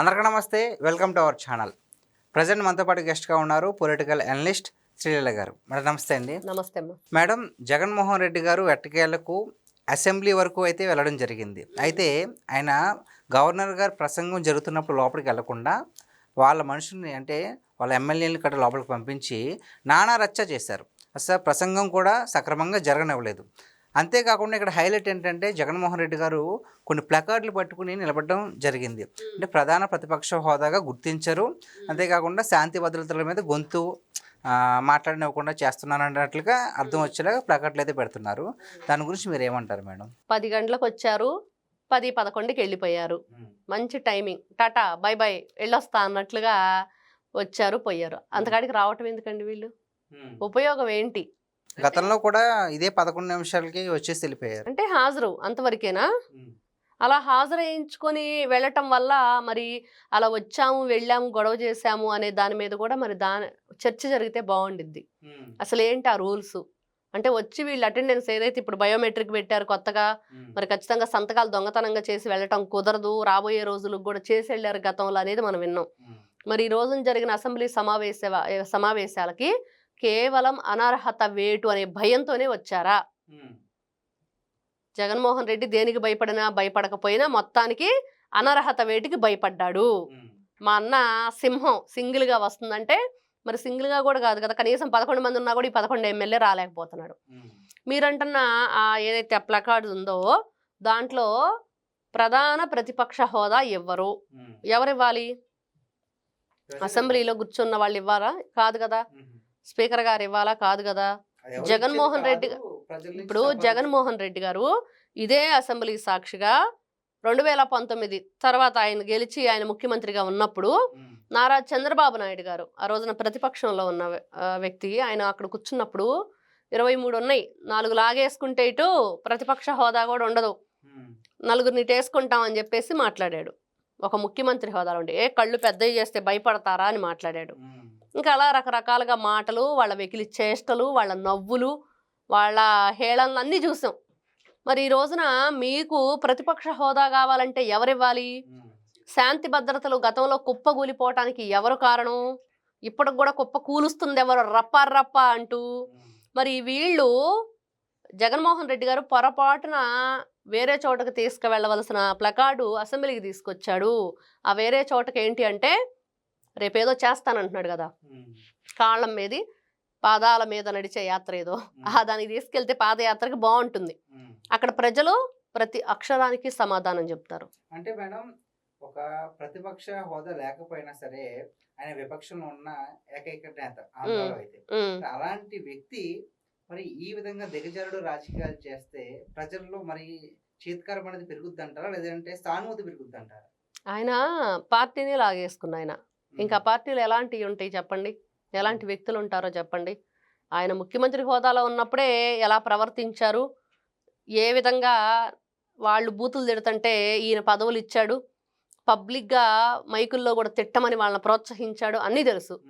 అందరికీ నమస్తే welcome to our channel. Present మనతో పాటు గెస్ట్గా ఉన్నారు పొలిటికల్ అనలిస్ట్ శ్రీలీల గారు. మేడం నమస్తే అండి. నమస్తే మేడం జగన్మోహన్ రెడ్డి గారు ఎట్టకేలకు అసెంబ్లీ వరకు అయితే వెళ్ళడం జరిగింది. అయితే ఆయన గవర్నర్ గారు ప్రసంగం జరుగుతున్నప్పుడు లోపలికి వెళ్ళకుండా వాళ్ళ మనుషుల్ని అంటే వాళ్ళ ఎమ్మెల్యేలను కట్ట లోపలికి పంపించి నానా రచ్చ చేశారు. అసలు ప్రసంగం కూడా సక్రమంగా జరగనివ్వలేదు. అంతేకాకుండా ఇక్కడ హైలైట్ ఏంటంటే జగన్మోహన్ రెడ్డి గారు కొన్ని ప్లకార్డులు పట్టుకుని నిలబడడం జరిగింది. అంటే ప్రధాన ప్రతిపక్ష హోదాగా గుర్తించరు. అంతేకాకుండా శాంతి భద్రతల మీద గొంతు మాట్లాడనివ్వకుండా చేస్తున్నాను అన్నట్లుగా అర్థం వచ్చేలాగా ప్లకార్డులు అయితే పెడుతున్నారు. దాని గురించి మీరు ఏమంటారు మేడం? పది గంటలకు వచ్చారు. పది పదకొండుకి వెళ్ళిపోయారు. మంచి టైమింగ్. టాటా బై బై వెళ్ళొస్తా అన్నట్లుగా వచ్చారు పోయారు. అంతకాడికి రావటం ఎందుకండి వీళ్ళు? ఉపయోగం ఏంటి? గతంలో కూడా ఇదే పదకొండు నిమిషాలకి వచ్చేసి వెళ్ళిపోయారు. అంటే హాజరు అంతవరకేనా? అలా హాజరయించుకొని వెళ్ళటం వల్ల మరి అలా వచ్చాము వెళ్ళాము గొడవ చేశాము అనే దాని మీద కూడా మరి దాని చర్చ జరిగితే బాగుండిద్ది. అసలు ఏంటి ఆ రూల్స్? అంటే వచ్చి వీళ్ళు అటెండెన్స్ ఏదైతే ఇప్పుడు బయోమెట్రిక్ పెట్టారు కొత్తగా మరి ఖచ్చితంగా సంతకాలు దొంగతనంగా చేసి వెళ్ళటం కుదరదు రాబోయే రోజులకు కూడా చేసి వెళ్ళారు గతంలో అనేది మనం విన్నాం. మరి ఈ రోజున జరిగిన అసెంబ్లీ సమావేశ సమావేశాలకి కేవలం అనర్హత వేటు అనే భయంతోనే వచ్చారా? జగన్మోహన్ రెడ్డి దేనికి భయపడినా భయపడకపోయినా మొత్తానికి అనర్హత వేటికి భయపడ్డాడు. మా అన్న సింహం సింగిల్గా వస్తుందంటే మరి సింగిల్గా కూడా కాదు కదా కనీసం పదకొండు మంది ఉన్నా కూడా ఈ పదకొండు ఎమ్మెల్యే రాలేకపోతున్నాడు. మీరంటున్న ఆ ఏదైతే ప్లకార్డ్ ఉందో దాంట్లో ప్రధాన ప్రతిపక్ష హోదా ఇవ్వరు ఎవరు ఇవ్వాలి అసెంబ్లీలో కూర్చున్న వాళ్ళు ఇవ్వాలా? కాదు కదా. స్పీకర్ గారు ఇవ్వాలా? కాదు కదా. జగన్మోహన్ రెడ్డి ఇప్పుడు జగన్మోహన్ రెడ్డి గారు ఇదే అసెంబ్లీ సాక్షిగా రెండు వేల పంతొమ్మిది తర్వాత ఆయన గెలిచి ఆయన ముఖ్యమంత్రిగా ఉన్నప్పుడు నారా చంద్రబాబు నాయుడు గారు ఆ రోజున ప్రతిపక్షంలో ఉన్న వ్యక్తి ఆయన అక్కడ కూర్చున్నప్పుడు ఇరవై మూడు ఉన్నాయి. నాలుగు లాగేసుకుంటే ఇటు ప్రతిపక్ష హోదా కూడా ఉండదు. నలుగురిని అని చెప్పేసి మాట్లాడాడు. ఒక ముఖ్యమంత్రి హోదాలో ఉండి ఏ కళ్ళు పెద్దవి చేస్తే భయపడతారా? అని మాట్లాడాడు. ఇంకా అలా రకరకాలుగా మాటలు వాళ్ళ వెకిలి చేష్టలు వాళ్ళ నవ్వులు వాళ్ళ హేళనలు అన్నీ చూసాం. మరి ఈ రోజున మీకు ప్రతిపక్ష హోదా కావాలంటే ఎవరివ్వాలి? శాంతి భద్రతలు గతంలో కుప్పగూలిపోవటానికి ఎవరు కారణం? ఇప్పటికి కూడా కుప్ప కూలుస్తుంది ఎవరు రప్ప రప్ప అంటూ. మరి వీళ్ళు జగన్మోహన్ రెడ్డి గారు పొరపాటున వేరే చోటకు తీసుకువెళ్ళవలసిన ప్లకార్డు అసెంబ్లీకి తీసుకొచ్చాడు. ఆ వేరే చోటకి ఏంటి అంటే రేపేదో చేస్తానంటున్నాడు కదా. కాళ్ళం మీది పాదాల మీద నడిచే యాత్ర ఏదో. ఆ దానికి తీసుకెళ్తే పాదయాత్రకి బాగుంటుంది. అక్కడ ప్రజలు ప్రతి అక్షరానికి సమాధానం చెప్తారు. అంటే మేడం ఒక ప్రతిపక్ష హోదా లేకపోయినా సరే ఆయన విపక్షంలో ఉన్న ఏకైక నేత అయితే. అలాంటి వ్యక్తి మరి ఈ విధంగా దిగజారుడు రాజకీయాలు చేస్తే ప్రజల్లో మరి చీత్కారం అనేది పెరుగుద్ది అంటారా లేదంటే సానుభూతి పెరుగుద్ది అంటారా ఆయన పార్టీని లాగేసుకున్న ఆయన ఇంకా పార్టీలు ఎలాంటివి ఉంటాయి చెప్పండి? ఎలాంటి వ్యక్తులు ఉంటారో చెప్పండి. ఆయన ముఖ్యమంత్రి హోదాలో ఉన్నప్పుడే ఎలా ప్రవర్తించారు? ఏ విధంగా వాళ్ళు బూతులు తిడుతుంటే ఈయన పదవులు ఇచ్చాడు? పబ్లిక్గా మైకుల్లో కూడా తిట్టమని వాళ్ళని ప్రోత్సహించాడు? అన్నీ తెలుసు.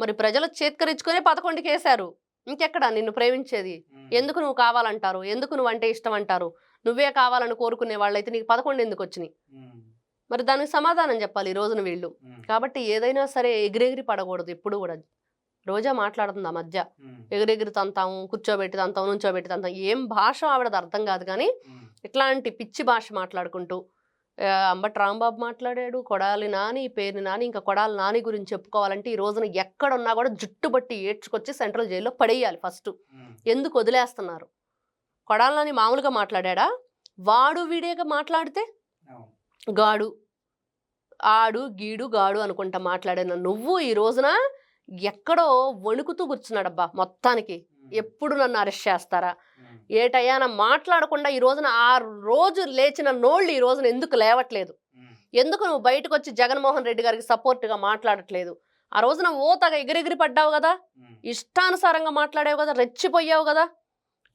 మరి ప్రజలు చేత్కరించుకునే పదకొండుకి వేశారు. ఇంకెక్కడ నిన్ను ప్రేమించేది? ఎందుకు నువ్వు కావాలంటారు? ఎందుకు నువ్వు అంటే ఇష్టం అంటారు నువ్వే కావాలని కోరుకునే వాళ్ళైతే నీకు పదకొండు ఎందుకు వచ్చినాయి? మరి దానికి సమాధానం చెప్పాలి ఈ రోజున వీళ్ళు. కాబట్టి ఏదైనా సరే ఎగిరెగిరి పడకూడదు ఎప్పుడు కూడా. రోజా మాట్లాడుతుంది ఆ మధ్య. ఎగిరెగిరి తంతాం కూర్చోబెట్టి తంతాం నుంచోబెట్టి తంతాం. ఏం భాష ఆవిడది అర్థం కాదు కానీ ఇట్లాంటి పిచ్చి భాష మాట్లాడుకుంటూ అంబటి రాంబాబు మాట్లాడాడు కొడాలి నాని పేరుని నాని ఇంకా కొడాలి నాని గురించి చెప్పుకోవాలంటే ఈ రోజున ఎక్కడున్నా కూడా జుట్టు బట్టి ఏడ్చుకొచ్చి సెంట్రల్ జైల్లో పడేయాలి ఫస్ట్. ఎందుకు వదిలేస్తున్నారు? కొడాలి నాని మామూలుగా మాట్లాడా వాడు వీడేగా మాట్లాడితే గాడు ఆడు గీడు గాడు అనుకుంటా మాట్లాడిన. నువ్వు ఈ రోజున ఎక్కడో వణుకుతూ కూర్చున్నాడబ్బా మొత్తానికి. ఎప్పుడు నన్ను అరెస్ట్ చేస్తారా? ఏటయ్యాన మాట్లాడకుండా ఈ రోజున ఆ రోజు లేచిన నోళ్ళు ఈ రోజున ఎందుకు లేవట్లేదు? ఎందుకు నువ్వు బయటకు వచ్చి జగన్మోహన్ రెడ్డి గారికి సపోర్ట్గా మాట్లాడట్లేదు? ఆ రోజున ఓతగా ఎగిరెగిరి పడ్డావు కదా? ఇష్టానుసారంగా మాట్లాడావు కదా? రెచ్చిపోయావు కదా?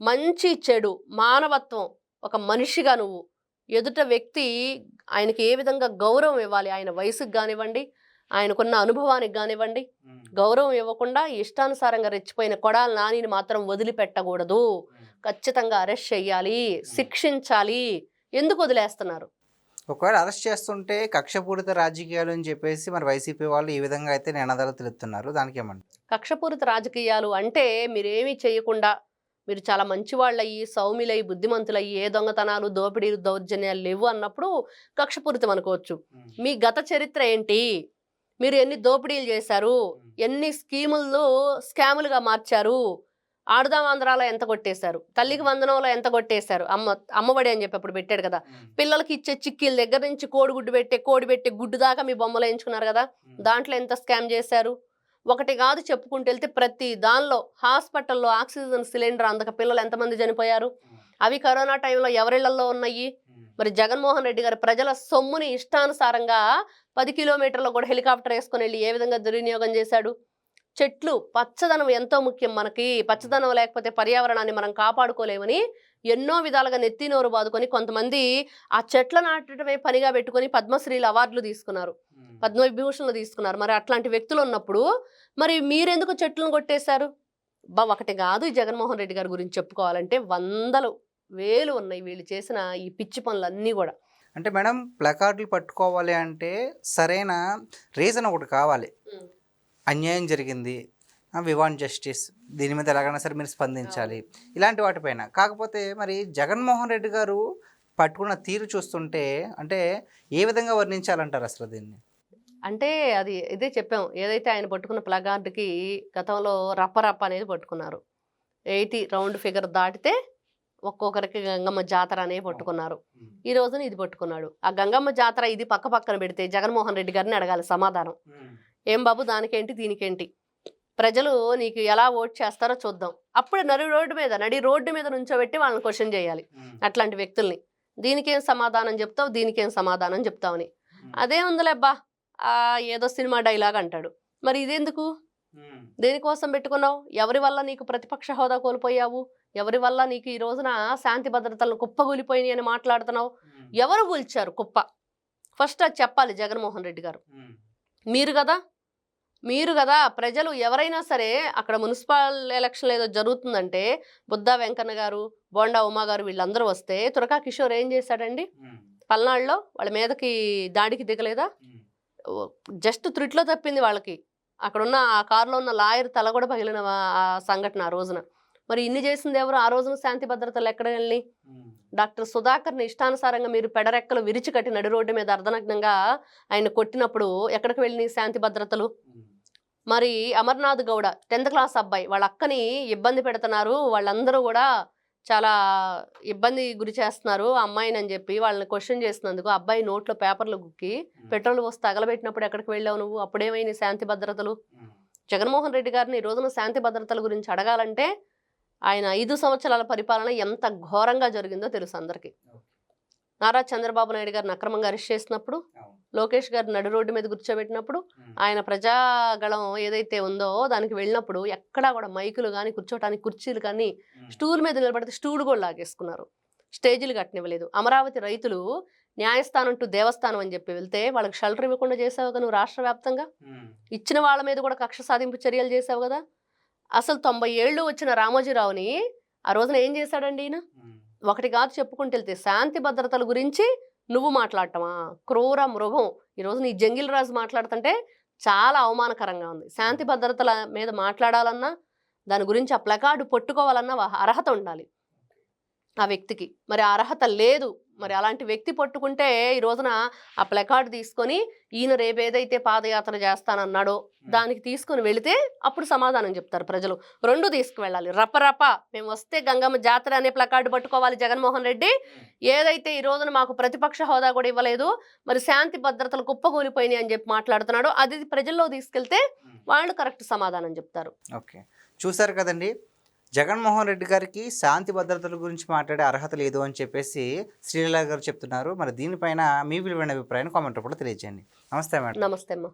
మంచి చెడు మానవత్వం ఒక మనిషిగా నువ్వు. ఎదుట వ్యక్తి ఆయనకి ఏ విధంగా గౌరవం ఇవ్వాలి? ఆయన వయసుకు కానివ్వండి ఆయనకున్న అనుభవానికి కానివ్వండి గౌరవం ఇవ్వకుండా ఇష్టానుసారంగా రెచ్చిపోయిన కొడాలి నానిని మాత్రం వదిలిపెట్టకూడదు. ఖచ్చితంగా అరెస్ట్ చేయాలి శిక్షించాలి. ఎందుకు వదిలేస్తున్నారు? ఒకవేళ అరెస్ట్ చేస్తుంటే కక్షపూరిత రాజకీయాలు అని చెప్పేసి మరి వైసీపీ వాళ్ళు ఈ విధంగా అయితే నినాదాలు తెలుపుతున్నారు దానికి ఏమంటారు? కక్షపూరిత రాజకీయాలు అంటే మీరేమీ చేయకుండా మీరు చాలా మంచివాళ్ళయ్యి సౌమ్యులయ్యి బుద్ధిమంతులయ్యి ఏ దొంగతనాలు దోపిడీలు దౌర్జన్యాలు లేవు అన్నప్పుడు కక్షపూరితం అనుకోవచ్చు. మీ గత చరిత్ర ఏంటి? మీరు ఎన్ని దోపిడీలు చేశారు? ఎన్ని స్కీములు స్కాములుగా మార్చారు? ఆడుదాం ఆంధ్రాలో ఎంత కొట్టేశారు? తల్లికి వందనంలో ఎంత కొట్టేశారు? అమ్మ అమ్మఒడి అని చెప్పి అప్పుడు పెట్టాడు కదా. పిల్లలకి ఇచ్చే చిక్కీల దగ్గర నుంచి కోడిగుడ్డు పెట్టే కోడి పెట్టే గుడ్డు దాకా మీ బొమ్మలు వేయించుకున్నారు కదా. దాంట్లో ఎంత స్కామ్ చేశారు? ఒకటి కాదు చెప్పుకుంటూ వెళ్తే ప్రతి దానిలో హాస్పిటల్లో ఆక్సిజన్ సిలిండర్ అందక పిల్లలు ఎంతమంది చనిపోయారు? అవి కరోనా టైంలో ఎవరిళ్ళలో ఉన్నాయి? మరి జగన్మోహన్ రెడ్డి గారు ప్రజల సొమ్ముని ఇష్టానుసారంగా పది కిలోమీటర్లు కూడా హెలికాప్టర్ వేసుకొని వెళ్ళి ఏ విధంగా దుర్వినియోగం చేశాడు? చెట్లు పచ్చదనం ఎంతో ముఖ్యం మనకి. పచ్చదనం లేకపోతే పర్యావరణాన్ని మనం కాపాడుకోలేమని ఎన్నో విధాలుగా నెత్తి నోరు బాదుకొని కొంతమంది ఆ చెట్ల నాటడమే పనిగా పెట్టుకొని పద్మశ్రీల అవార్డులు తీసుకున్నారు. పద్మవిభూషణలు తీసుకున్నారు. మరి అట్లాంటి వ్యక్తులు ఉన్నప్పుడు మరి మీరెందుకు చెట్లను కొట్టేశారు? బా ఒకటి కాదు ఈ జగన్మోహన్ రెడ్డి గారి గురించి చెప్పుకోవాలంటే వందలు వేలు ఉన్నాయి వీళ్ళు చేసిన ఈ పిచ్చి పనులన్నీ కూడా. అంటే మేడం ప్లకార్డులు పట్టుకోవాలి అంటే సరైన రీజన్ ఒకటి కావాలి. అన్యాయం జరిగింది వి వాంట్ జస్టిస్ దీని మీద ఎలాగైనా సరే మీరు స్పందించాలి. ఇలాంటి వాటిపైన. కాకపోతే మరి జగన్మోహన్ రెడ్డి గారు పట్టుకున్న తీరు చూస్తుంటే అంటే ఏ విధంగా వర్ణించాలంటారు అసలు దీన్ని? అంటే అది ఇదే చెప్పాం. ఏదైతే ఆయన పట్టుకున్న ప్లగార్డుకి గతంలో రప్ప రప్ప అనేది పట్టుకున్నారు. ఎయిటీ రౌండ్ ఫిగర్ దాటితే ఒక్కొక్కరికి గంగమ్మ జాతర అనేది పట్టుకున్నారు. ఈ రోజున ఇది పట్టుకున్నాడు. ఆ గంగమ్మ జాతర ఇది పక్క పక్కన పెడితే జగన్మోహన్ రెడ్డి గారిని అడగాలి సమాధానం. ఏం బాబు దానికేంటి దీనికేంటి? ప్రజలు నీకు ఎలా ఓట్ చేస్తారో చూద్దాం. అప్పుడు నడి రోడ్డు మీద నడి రోడ్డు మీద నుంచోబెట్టి వాళ్ళని క్వశ్చన్ చేయాలి. అట్లాంటి వ్యక్తుల్ని. దీనికేం సమాధానం చెప్తావు దీనికేం సమాధానం చెప్తావని. అదే ఉందిలేబ్బా. ఏదో సినిమా డైలాగ్ అంటాడు. మరి ఇదెందుకు? దేనికోసం పెట్టుకున్నావు? ఎవరి వల్ల నీకు ప్రతిపక్ష హోదా కోల్పోయావు? ఎవరి వల్ల నీకు ఈ రోజున శాంతి భద్రతలను కుప్పగూలిపోయినాయి అని మాట్లాడుతున్నావు? ఎవరు కూల్చారు కుప్ప? ఫస్ట్ అది చెప్పాలి జగన్మోహన్ రెడ్డి గారు. మీరు కదా? మీరు కదా? ప్రజలు ఎవరైనా సరే అక్కడ మున్సిపల్ ఎలక్షన్ ఏదో జరుగుతుందంటే బుద్ధా వెంకన్న గారు బోండా ఉమా గారు వీళ్ళందరూ వస్తే తురకా కిషోర్ ఏం చేశాడండి? పల్నాడులో వాళ్ళ మీదకి దాడికి దిగలేదా? జస్ట్ త్రిట్లో తప్పింది వాళ్ళకి. అక్కడ ఉన్న ఆ కారులో ఉన్న లాయర్ తల కూడా పగిలిన ఆ- ఆ సంఘటన ఆ రోజున. మరి ఇన్ని చేసింది ఎవరు? ఆ రోజున శాంతి భద్రతలు ఎక్కడ వెళ్ళి డాక్టర్ సుధాకర్ని ఇష్టానుసారంగా మీరు పెడరెక్కలు విరిచి కట్టి నడి రోడ్డు మీద అర్ధనగ్నంగా ఆయన కొట్టినప్పుడు ఎక్కడికి వెళ్ళి శాంతి భద్రతలు? మరి అమర్నాథ్ గౌడ టెన్త్ క్లాస్ అబ్బాయి వాళ్ళ అక్కని ఇబ్బంది పెడుతున్నారు. వాళ్ళందరూ కూడా చాలా ఇబ్బంది గురి చేస్తున్నారు అమ్మాయిని అని చెప్పి. వాళ్ళని క్వశ్చన్ చేసినందుకు అబ్బాయి నోట్లో పేపర్లు గుక్కి పెట్రోల్ పోసి తగలబెట్టినప్పుడు ఎక్కడికి వెళ్ళావు నువ్వు? అప్పుడేమైంది శాంతి భద్రతలు? జగన్మోహన్ రెడ్డి గారిని ఈ రోజున శాంతి భద్రతల గురించి అడగాలంటే ఆయన ఐదు సంవత్సరాల పరిపాలన ఎంత ఘోరంగా జరిగిందో తెలుసు అందరికీ. నారా చంద్రబాబు నాయుడు గారిని అక్రమంగా అరెస్ట్ చేసినప్పుడు లోకేష్ గారు నడు రోడ్డు మీద కూర్చోబెట్టినప్పుడు ఆయన ప్రజాగళం ఏదైతే ఉందో దానికి వెళ్ళినప్పుడు ఎక్కడా కూడా మైకులు కానీ కూర్చోటానికి కుర్చీలు కానీ స్టూల్ మీద నిలబడితే స్టూల్ కూడా లాగేసుకున్నారు. స్టేజీలు కట్టనివ్వలేదు. అమరావతి రైతులు న్యాయస్థానం టు దేవస్థానం అని చెప్పి వెళ్తే వాళ్ళకి షెల్టర్ ఇవ్వకుండా చేసావు కదా నువ్వు రాష్ట్ర వ్యాప్తంగా? ఇచ్చిన వాళ్ళ మీద కూడా కక్ష సాధింపు చర్యలు చేసావు కదా? అసలు తొంభై ఏళ్ళు వచ్చిన రామోజీరావుని ఆ రోజున ఏం చేశాడండి ఈయన? ఒకటి కాదు చెప్పుకుంటూ వెళ్తే శాంతి భద్రతల గురించి నువ్వు మాట్లాడటమా? క్రూర మృగం. ఈరోజు నీ జంగిల్ రాజు మాట్లాడుతుంటే చాలా అవమానకరంగా ఉంది. శాంతి భద్రతల మీద మాట్లాడాలన్నా దాని గురించి ఆ ప్లకార్డు పట్టుకోవాలన్నా అర్హత ఉండాలి. ఆ వ్యక్తికి. మరి అర్హత లేదు. మరి అలాంటి వ్యక్తి పట్టుకుంటే ఈ రోజున ఆ ప్లకార్డు తీసుకొని ఈయన రేపు ఏదైతే పాదయాత్ర చేస్తానన్నాడో దానికి తీసుకొని వెళితే అప్పుడు సమాధానం చెప్తారు ప్రజలు. రెండు తీసుకువెళ్ళాలి. రపరప మేము వస్తే గంగమ్మ జాతర అనే ప్లకార్డు పట్టుకోవాలి జగన్మోహన్ రెడ్డి. ఏదైతే ఈ రోజున మాకు ప్రతిపక్ష హోదా కూడా ఇవ్వలేదు మరి శాంతి భద్రతలు కుప్పకూలిపోయినాయి అని చెప్పి మాట్లాడుతున్నాడు. అది ప్రజల్లో తీసుకెళ్తే వాళ్ళు కరెక్ట్ సమాధానం చెప్తారు. ఓకే. చూసారు కదండి? జగన్మోహన్ రెడ్డి గారికి శాంతి భద్రతల గురించి మాట్లాడే అర్హత లేదు అని చెప్పేసి శ్రీలీల గారు చెప్తున్నారు. మరి దీనిపైన మీ విలువైన అభిప్రాయాన్ని కామెంట్ రూపంలో తెలియజేయండి. నమస్తే మేడం. నమస్తే అమ్మా.